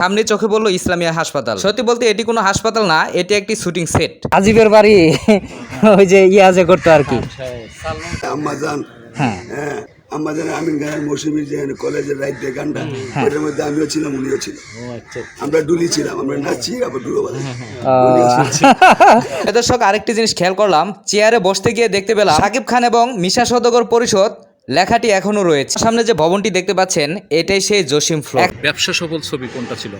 সামনে চোখে বলল ইসলামিয়া হাসপাতাল। সত্যি বলতে এটি কোনো হাসপাতাল না এটি একটি শুটিং সেট। আজিবের বাড়ি ওই যে ইয়া যে করতো আর কি। আম্মাজান হ্যাঁ। হ্যাঁ আম্মাজান আমিন গানের মৌসুমী যে কলেজের গানটা ওটার মধ্যে আমিও ছিলাম উনিও ছিল আমরা ডুলি ছিলাম আমরা নাচছি আবার ডুলো দর্শক আরেকটি জিনিস খেয়াল করলাম চেয়ারে বসতে গিয়ে দেখতে পেলাম সাকিব খান এবং মিশা সদগর পরিষদ লেখাটি এখনও রয়েছে। সামনে যে ভবনটি দেখতে পাচ্ছেন এটাই সেই জসিম ফ্লোর। ব্যবসা সফল ছবি কোনটা ছিল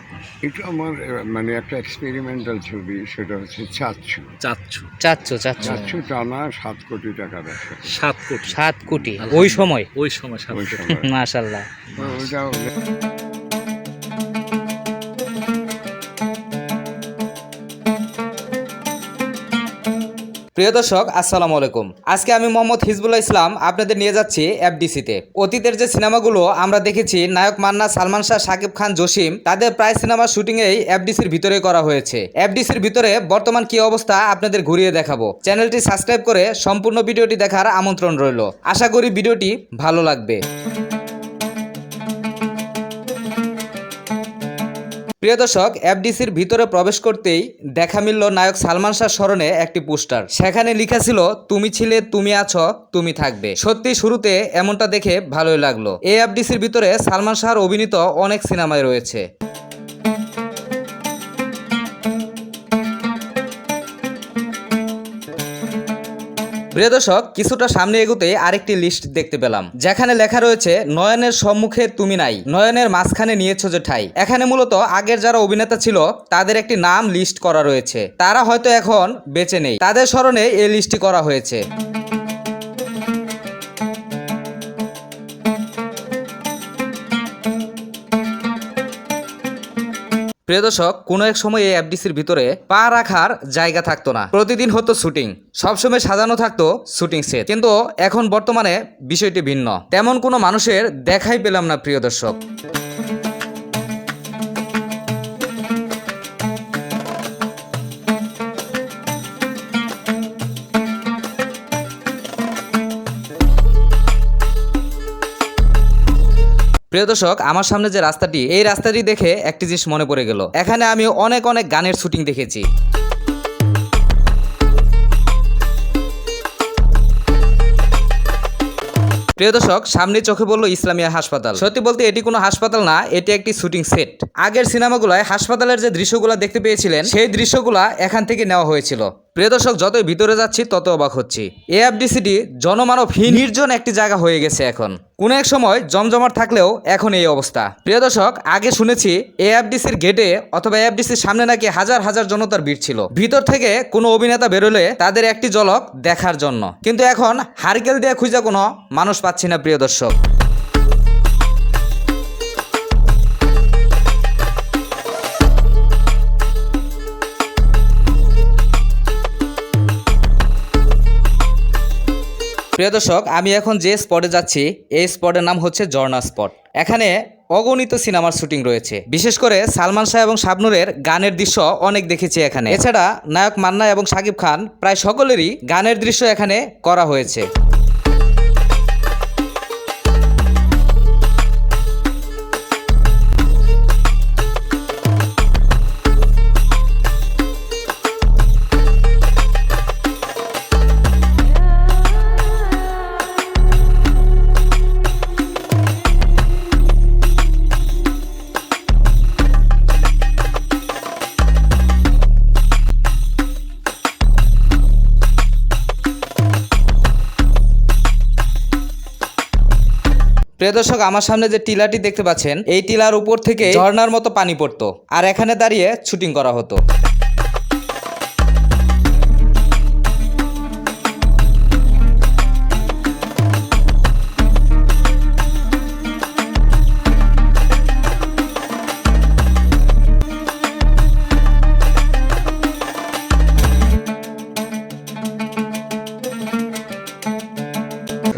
এটা আমার মানে একটা এক্সপেরিমেন্টাল ছবি সেটা হচ্ছে চাচ্ছু। চাচ্ছু। চাচ্ছু চাচ্ছু। চাচ্ছু টানা সাত কোটি টাকা ব্যবসা। সাত কোটি। সাত কোটি ওই সময়? ওই সময় সাত কোটি। মাশাল্লাহ। প্রিয় দর্শক, আসসালামু আলাইকুম। আজকে আমি মোহাম্মদ হিজবুল্লাহ ইসলাম আপনাদের নিয়ে যাচ্ছি এফডিসিতে। অতীতের যে সিনেমাগুলো আমরা দেখেছি, নায়ক মান্না, সালমান শাহ শাকিব খান, জসিম, তাদের প্রায় সিনেমার শুটিংয়েই এফডিসির ভিতরে করা হয়েছে। এফডিসির ভিতরে বর্তমান কি অবস্থা আপনাদের ঘুরিয়ে দেখাবো। চ্যানেলটি সাবস্ক্রাইব করে সম্পূর্ণ ভিডিওটি দেখার আমন্ত্রণ রইল। আশা করি ভিডিওটি ভালো লাগবে। প্রিয় দর্শক এফডিসির ভিতরে প্রবেশ করতেই দেখা মিলল নায়ক সালমান শাহ স্মরণে একটি পোস্টার। সেখানে লিখা ছিল, তুমি ছিলে, তুমি আছো, তুমি থাকবে। সত্যি শুরুতে এমনটা দেখে ভালোই লাগল। এই এফডিসির ভিতরে সালমান শাহর অভিনীত অনেক সিনেমায় রয়েছে। প্রিয় দর্শক, কিছুটা সামনে এগুতে আরেকটি লিস্ট দেখতে পেলাম, যেখানে লেখা রয়েছে, নয়নের সম্মুখে তুমি নাই, নয়নের মাঝখানে নিয়েছো যে ঠাই। এখানে মূলত আগের যারা অভিনেতা ছিল, তাদের একটি নাম লিস্ট করা রয়েছে। তারা হয়তো এখন বেঁচে নেই। তাদের স্মরণে এই লিস্টটি করা হয়েছে। প্রিয় দর্শক, কোনো এক সময় এই এফডিসির ভিতরে পা রাখার জায়গা থাকতো না। প্রতিদিন হতো শুটিং। সবসময় সাজানো থাকতো শুটিং সেট। কিন্তু এখন বর্তমানে বিষয়টি ভিন্ন। তেমন কোনো মানুষের দেখাই পেলাম না, প্রিয় দর্শক। প্রিয় দর্শক, আমার সামনে যে রাস্তাটি, এই রাস্তাটি দেখে একটি জিনিস মনে পড়ে গেল। এখানে আমি অনেক অনেক গানের শুটিং দেখেছি। প্রিয় দর্শক সামনে চোখে বলল ইসলামিয়া হাসপাতাল। সত্যি বলতে, এটি কোনো হাসপাতাল না, এটি একটি শুটিং সেট। আগের সিনেমাগুলায় হাসপাতালের যে দৃশ্যগুলো দেখতে পেয়েছিলেন, সেই দৃশ্যগুলা এখান থেকে নেওয়া হয়েছিল। প্রিয় দর্শক, যতই ভিতরে যাচ্ছি তত অবাক হচ্ছি। এএফডিসিটি জনমানবহীন নির্জন একটি জায়গা হয়ে গেছে এখন। কোনো এক সময় জমজমাট থাকলেও এখন এই অবস্থা। প্রিয় দর্শক, আগে শুনেছি এএফডিসির গেটে অথবা এএফডিসির সামনে নাকি হাজার হাজার জনতার ভিড় ছিল। ভিতর থেকে কোনো অভিনেতা বেরোলে তাদের একটি ঝলক দেখার জন্য। কিন্তু এখন হারকেল দিয়ে খুঁজে কোনো মানুষ পাচ্ছি না, প্রিয় দর্শক। প্রিয় দর্শক, আমি এখন যে স্পটে যাচ্ছি, এই স্পটের নাম হচ্ছে ঝর্ণা স্পট এখানে অগণিত সিনেমার শুটিং রয়েছে। বিশেষ করে সালমান শাহ এবং শাবনুরের গানের দৃশ্য অনেক দেখেছি এখানে। এছাড়া নায়ক মান্না এবং সাকিব খান প্রায় সকলেরই গানের দৃশ্য এখানে করা হয়েছে। প্রিয় দর্শক, আমার সামনে যে টিলাটি দেখতে পাচ্ছেন, এই টিলার উপর থেকে ঝর্ণার মতো পানি পড়তো। আর এখানে দাঁড়িয়ে শুটিং করা হতো।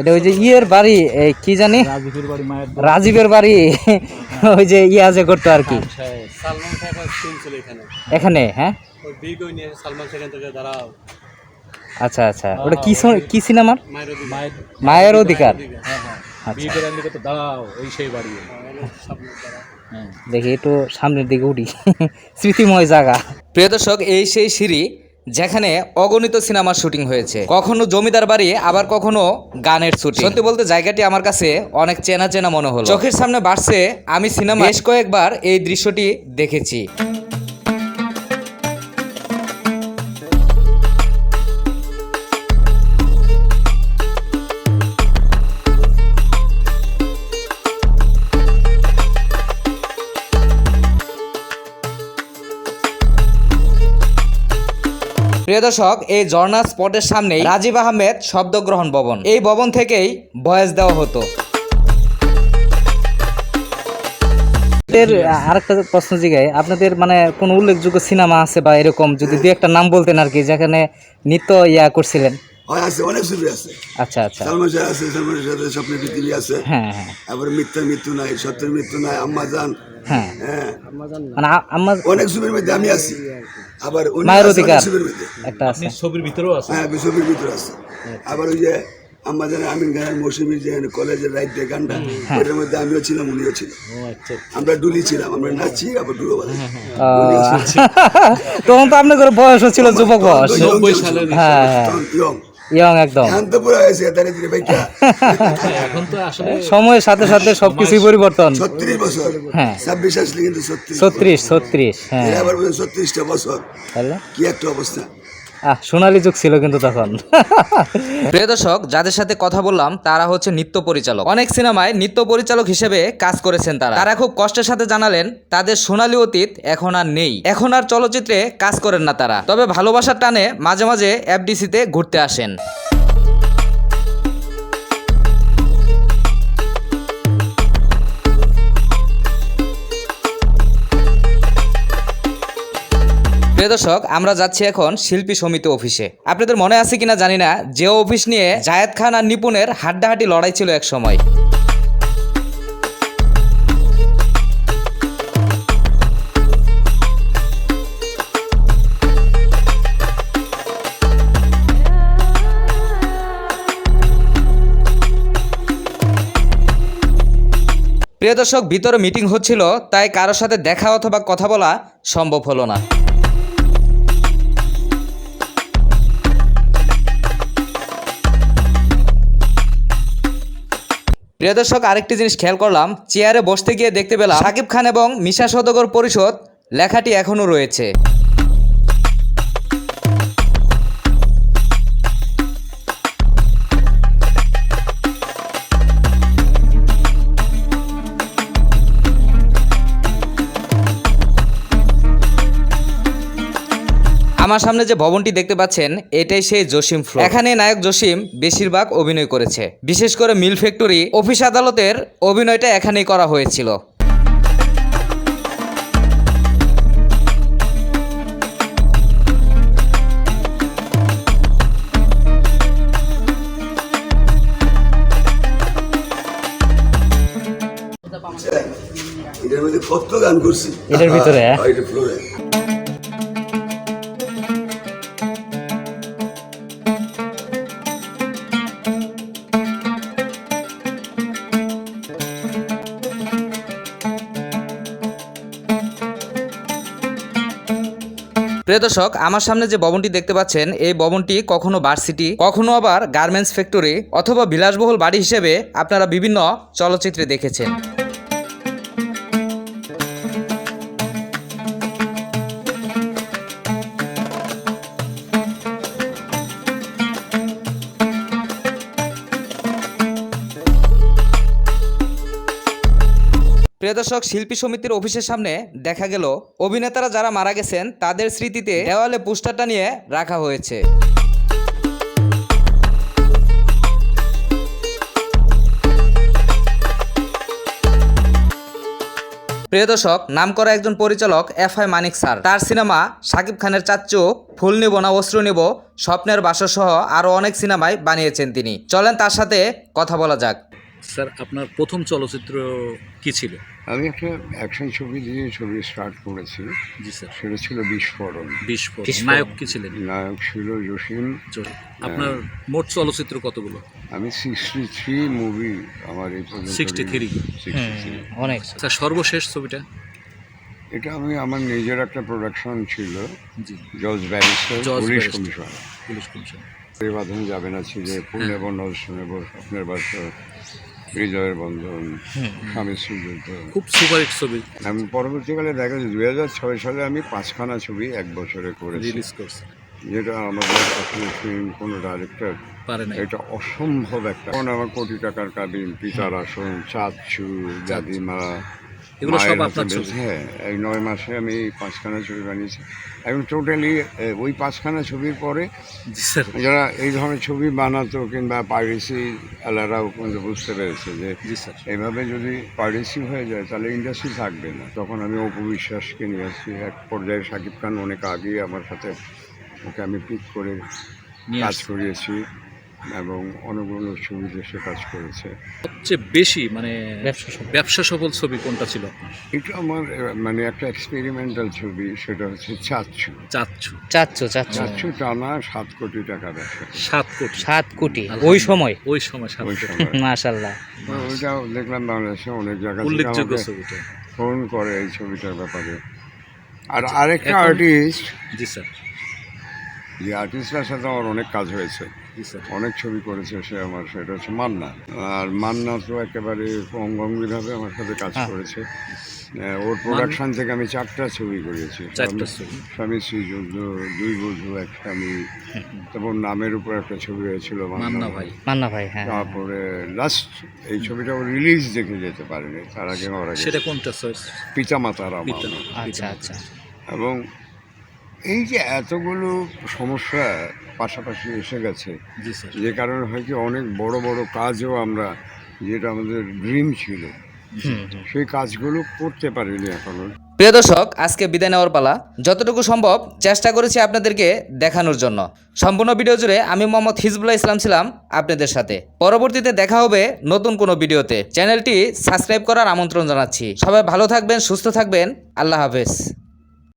এটা ওই যে ইয়ের বাড়ি কি জানি? রাজীবের বাড়ি ওই যে ইয়া যে করতো আর কি। ছিল এখানে। এখানে হ্যাঁ? আচ্ছা আচ্ছা। ওটা কি কি সিনেমার? মায়ের অধিকার। হ্যাঁ হ্যাঁ। আচ্ছা। দেখি একটু সামনের দিকে উঠি। স্মৃতিময় জায়গা। প্রিয় দর্শক এই সেই সিঁড়ি যেখানে অগণিত সিনেমার শুটিং হয়েছে। কখনো জমিদার বাড়ি আবার কখনো গানের শুটিং। সত্যি বলতে জায়গাটি আমার কাছে অনেক চেনা চেনা মনে হলো। চোখের সামনে বাড়ছে আমি সিনেমা বেশ কয়েকবার এই দৃশ্যটি দেখেছি। প্রিয় দর্শক, এই ঝর্ণা স্পটের সামনে রাজীব আহমেদ শব্দগ্রহণ ভবন। এই ভবন থেকেই বয়স দেওয়া হতো। আরেকটা প্রশ্ন জিগাই, আপনাদের মানে কোন উল্লেখযোগ্য সিনেমা আছে বা এরকম যদি দু একটা নাম বলতেন আর কি, যেখানে নিত্য ইয়া করছিলেন? হয় আছে অনেক ছবি আছে। আচ্ছা আচ্ছা। সালমান শাহ আছে সালমানের সাথে স্বপ্নের পৃথিবী আছে। হ্যাঁ হ্যাঁ। আবার মিথ্যা মৃত্যু নাই সত্যের মৃত্যু নাই আম্মা জান। হ্যাঁ। হ্যাঁ। অনেক ছবির মধ্যে আমি আছি। আবার মায়ের অধিকার ছবির মধ্যে। একটা আছে। ছবির ভিতরেও আছে হ্যাঁ ছবির ভিতরে আছে। আবার ওই যে আম্মা জান আমিন গানের মৌসুমীর যে কলেজের রাইট দিয়ে গানটা ওইটার মধ্যে আমিও ছিলাম উনিও ছিল আমরা ডুলি ছিলাম আমরা নাচি আবার ডুলো বাজাই। তখন তো আপনাদের বয়স ছিল যুবক বয়স। হ্যাঁ হ্যাঁ। ইয়ং একদম। এখন পুরো হয়েছে দাঁড়িয়ে ভাই এখন তো আসলে সময়ের সাথে সাথে সবকিছুই পরিবর্তন। ছত্রিশ বছর। হ্যাঁ। ছাব্বিশ আসলে কিন্তু ছত্রিশ। ছত্রিশ ছত্রিশ হ্যাঁ। আবার বলছে ছত্রিশটা বছর। তাহলে? কি একটা অবস্থা। সোনালী যুগ ছিল কিন্তু তখন। প্রিয় দর্শক, যাদের সাথে কথা বললাম, তারা হচ্ছে নৃত্য পরিচালক। অনেক সিনেমায় নৃত্য পরিচালক হিসেবে কাজ করেছেন তারা। তারা খুব কষ্টের সাথে জানালেন, তাদের সোনালি অতীত এখন আর নেই। এখন আর চলচ্চিত্রে কাজ করেন না তারা। তবে ভালোবাসার টানে মাঝে মাঝে এফডিসিতে ঘুরতে আসেন। দর্শক, আমরা যাচ্ছি এখন শিল্পী সমিতি অফিসে। আপনাদের মনে আছে কিনা জানি না, যে অফিস নিয়ে জায়েদ খান আর নিপুণের হাড্ডাহাড্ডি লড়াই ছিল এক সময় প্রিয় দর্শক, ভিতরে মিটিং হচ্ছিল, তাই কারোর সাথে দেখা অথবা কথা বলা সম্ভব হলো না। প্রিয় দর্শক, আরেকটি জিনিস খেয়াল করলাম। চেয়ারে বসতে গিয়ে দেখতে পেলাম সাকিব খান এবং মিশা সদগর পরিষদ লেখাটি এখনও রয়েছে। আমার সামনে যে ভবনটি দেখতে পাচ্ছেন এটাই সেই জসিম ফ্লোর এখানে নায়ক জসিম বেশিরভাগ অভিনয় করেছে। বিশেষ করে মিল ফ্যাক্টরি অফিস আদালতের অভিনয়টা এখানেই করা হয়েছিল। এটার মধ্যে কত গান করছি? এটার ভিতরে, এটা ফ্লোরে প্রিয় দর্শক, আমার সামনে যে ভবনটি দেখতে পাচ্ছেন, এই ভবনটি কখনো ভার্সিটি কখনো আবার গার্মেন্টস ফ্যাক্টরি অথবা বিলাসবহুল বাড়ি হিসেবে আপনারা বিভিন্ন চলচ্চিত্রে দেখেছেন। প্রিয় দর্শক, শিল্পী সমিতির অফিসের সামনে দেখা গেল, অভিনেতারা যারা মারা গেছেন, তাদের স্মৃতিতে দেওয়ালে পোস্টারটা নিয়ে রাখা হয়েছে। প্রিয় দর্শক, নাম করা একজন পরিচালক এফ আই মানিক স্যার। তার সিনেমা শাকিব খানের চাচ্চু, ফুল নিব না অস্ত্র নিব, স্বপ্নের বাসর সহ আরও অনেক সিনেমায় বানিয়েছেন তিনি। চলেন তার সাথে কথা বলা যাক। স্যার আপনার প্রথম চলচ্চিত্র কি ছিল? আমি একটা অ্যাকশন ছবি দিয়ে ছবি স্টার্ট করেছি। জি স্যার। সেটা ছিল বিস্ফোরণ। বিস্ফোরণ। নায়ক কি ছিলেন? নায়ক ছিল জসিম। আপনার মোট চলচ্চিত্র কতগুলো? আমি সিক্সটি থ্রি মুভি আমার এই পর্যন্ত 63 63 অনেক। স্যার সর্বশেষ ছবিটা? এটা আমি আমার নিজের একটা প্রোডাকশন ছিল। জি। জজ barrister police. Commission police commission বাঁধন যাবে না ছিল বন্ধন শুনেব স্বপ্নের বাসর হৃদয়ের বন্ধন স্বামী শ্রীযুদ্ধ খুব সুপারহিট ছবি। আমি পরবর্তীকালে দেখা যায় দু হাজার ছয় সালে আমি পাঁচখানা ছবি এক বছরে করে রিলিজ করছি যেটা আমাদের ফিল্ম কোনো ডাইরেক্টর এটা অসম্ভব একটা। এখন আমার কোটি টাকার কাবিন পিতার আসন চাঁদছু দাদিমা এগুলো সব আপনার ছবি? হ্যাঁ এই নয় মাসে আমি পাঁচখানা ছবি বানিয়েছি। এবং টোটালি ওই পাঁচখানা ছবির পরে যারা এই ধরনের ছবি বানাতো কিংবা পাইরেসি আলারাও কিন্তু বুঝতে পেরেছে যে এইভাবে যদি পাইরেসি হয়ে যায় তাহলে ইন্ডাস্ট্রি থাকবে না। তখন আমি অপবিশ্বাসকে নিয়ে আসছি। এক পর্যায়ে শাকিব খান অনেক আগেই আমার সাথে ওকে আমি পিক করে কাজ করিয়েছি। এবং অনেকগুলো ছবি সে কাজ করেছে। সবচেয়ে বেশি মানে ব্যবসা সফল। ব্যবসা সফল ছবি কোনটা ছিল? আপনার এটা আমার মানে একটা এক্সপেরিমেন্টাল ছবি সেটা হচ্ছে চাচ্ছু চাচ্ছু চাচ্ছো চাচ্ছো চাচ্ছু টানা সাত কোটি টাকা ব্যবসা। সাত কোটি। সাত কোটি ওই সময়? ওই সময় সাত কোটি। মাশাল্লাহ। তো ওইটাও দেখলাম বাংলাদেশে অনেক জায়গা উল্লেখযোগ্য ছবিটা। ফোন করে এই ছবিটার ব্যাপারে। আর আরেকটা আর্টিস্ট জি স্যার। যে আর্টিস্টটার সাথে আমার অনেক কাজ হয়েছে। অনেক ছবি করেছে সে আমার সেটা হচ্ছে মান্না। আর মান্না তো একেবারে অঙ্গভঙ্গিভাবে আমার সাথে কাজ হ্যাঁ। করেছে। ওর প্রোডাকশন থেকে আমি চারটা ছবি করেছি স্বামী- ছবি। স্বামী শ্রীযুদ্ধ দুই বন্ধু এক স্বামী। তারপর নামের উপর একটা ছবি হয়েছিল মান্না ভাই। মান্না ভাই। হ্যাঁ তারপরে লাস্ট এই ছবিটা রিলিজ দেখে যেতে পারেনি তার আগে মারা সেটা গেছে কোনটা পিতা মাতারা। আচ্ছা আচ্ছা। এবং এই যে এতগুলো সমস্যা পাশাপাশি এসে গেছে। যে কারণে হয় কি অনেক বড় বড় কাজও আমরা যেটা আমাদের ড্রিম ছিল সেই কাজগুলো করতে পারিনি এখনও। প্রিয় দর্শক আজকে বিদায় নেওয়ার পালা। যতটুকু সম্ভব চেষ্টা করেছি আপনাদেরকে দেখানোর জন্য। সম্পূর্ণ ভিডিও জুড়ে আমি মোহাম্মদ হিজবুল্লাহ ইসলাম ছিলাম আপনাদের সাথে। পরবর্তীতে দেখা হবে নতুন কোনো ভিডিওতে চ্যানেলটি সাবস্ক্রাইব করার আমন্ত্রণ জানাচ্ছি। সবাই ভালো থাকবেন সুস্থ থাকবেন। আল্লাহ হাফেজ।